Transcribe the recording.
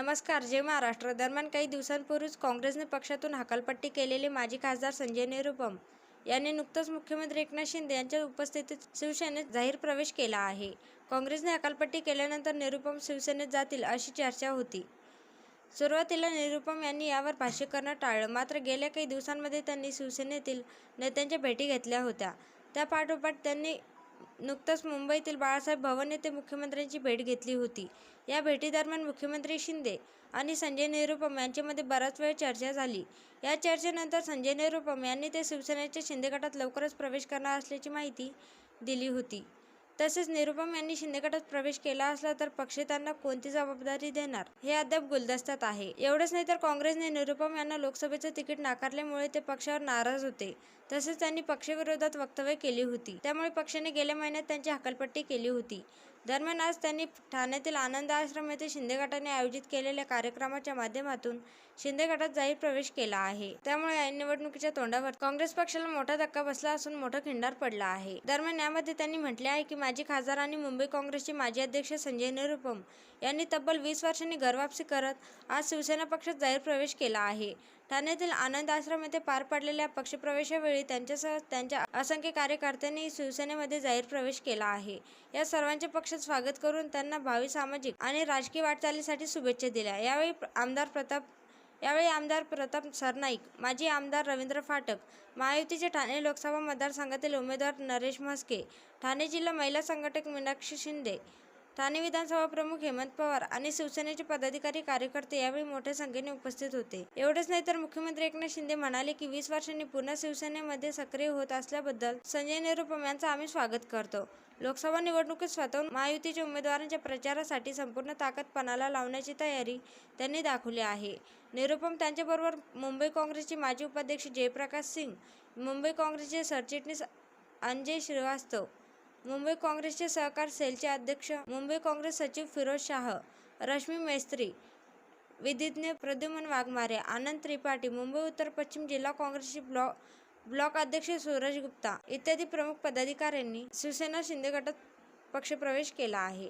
नमस्कार जय महाराष्ट्र. दरम्यान काही दिवसांपूर्वीच काँग्रेसने पक्षातून हकालपट्टी केलेले माजी खासदार संजय निरुपम यांनी नुकतंच मुख्यमंत्री एकनाथ शिंदे यांच्या उपस्थितीत शिवसेनेत जाहीर प्रवेश केला आहे. काँग्रेसने हकालपट्टी केल्यानंतर निरुपम शिवसेनेत जातील अशी चर्चा होती. सुरुवातीला निरुपम यांनी यावर भाष्य करणं टाळलं. मात्र गेल्या काही दिवसांमध्ये त्यांनी शिवसेनेतील नेत्यांच्या भेटी घेतल्या होत्या. त्या पाठोपाठ त्यांनी नुकतंच मुंबईतील बाळासाहेब भवन येथे मुख्यमंत्र्यांची भेट घेतली होती. या भेटीदरम्यान मुख्यमंत्री शिंदे आणि संजय निरुपम यांच्यामध्ये बराच वेळ चर्चा झाली. या चर्चेनंतर संजय निरुपम यांनी ते शिवसेनेच्या शिंदे गटात लवकरच प्रवेश करणार असल्याची माहिती दिली होती. तसेच निरुपम यांनी शिंदे गटात प्रवेश केला असला तर पक्ष त्यांना कोणती जबाबदारी देणार? हे अद्याप गुलदस्त्यात आहे. एवढंच नाही तर काँग्रेसने निरुपम यांना लोकसभेचं तिकीट नाकारल्यामुळे ते पक्षावर नाराज होते. तसेच त्यांनी पक्षविरोधात वक्तव्य केली होती. त्यामुळे पक्षाने गेल्या महिन्यात त्यांची हकालपट्टी केली होती. दरम्यान आज त्यांनी ठाण्यातील आनंद आश्रम येथे शिंदे गटाने आयोजित केलेल्या कार्यक्रमाच्या माध्यमातून शिंदे गटात जाहीर प्रवेश केला आहे. त्यामुळे या निवडणुकीच्या तोंडावर काँग्रेस पक्षाला मोठा धक्का बसला असून मोठा खिंडार पडला आहे. दरम्यान यामध्ये त्यांनी म्हटले आहे की माजी खासदार आणि मुंबई काँग्रेसचे माजी अध्यक्ष संजय निरुपम यांनी तब्बल वीस वर्षांनी घरवापसी करत आज शिवसेना पक्षात जाहीर प्रवेश केला आहे. ठाण्यातील आनंद आश्रम येथे पार पडलेल्या पक्षप्रवेशावेळी त्यांच्यासह त्यांच्या असंख्य कार्यकर्त्यांनी शिवसेनेमध्ये जाहीर प्रवेश केला आहे. या सर्वांचे पक्षात स्वागत करून त्यांना भावी सामाजिक आणि राजकीय वाटचालीसाठी शुभेच्छा दिल्या. यावेळी आमदार प्रताप यावेळी आमदार प्रताप सरनाईक माजी आमदार रवींद्र फाटक महायुतीचे ठाणे लोकसभा मतदारसंघातील उमेदवार नरेश म्हस्के ठाणे जिल्हा महिला संघटक मीनाक्षी शिंदे ठाणे विधानसभा प्रमुख हेमंत पवार आणि शिवसेनेचे पदाधिकारी कार्यकर्ते यावेळी मोठ्या संख्येने उपस्थित होते. एवढेच नाही तर मुख्यमंत्री एकनाथ शिंदे म्हणाले की वीस वर्षांनी पुन्हा शिवसेनेमध्ये सक्रिय होत असल्याबद्दल संजय निरुपम यांचं आम्ही स्वागत करतो. लोकसभा निवडणुकीत स्वतःहून महायुतीच्या उमेदवारांच्या प्रचारासाठी संपूर्ण ताकद पणाला लावण्याची तयारी त्यांनी दाखवली आहे. निरुपम त्यांच्याबरोबर मुंबई काँग्रेसचे माजी उपाध्यक्ष जयप्रकाश सिंग मुंबई काँग्रेसचे सरचिटणीस अंजय श्रीवास्तव मुंबई काँग्रेसचे सहकार सेलचे अध्यक्ष मुंबई काँग्रेस सचिव फिरोज शाह रश्मी मेस्त्री विधिज्ञ प्रद्युमन वाघमारे आनंद त्रिपाठी मुंबई उत्तर पश्चिम जिल्हा काँग्रेसचे ब्लॉक ब्लॉक अध्यक्ष सूरज गुप्ता इत्यादी प्रमुख पदाधिकाऱ्यांनी शिवसेना शिंदे गटात पक्षप्रवेश केला आहे.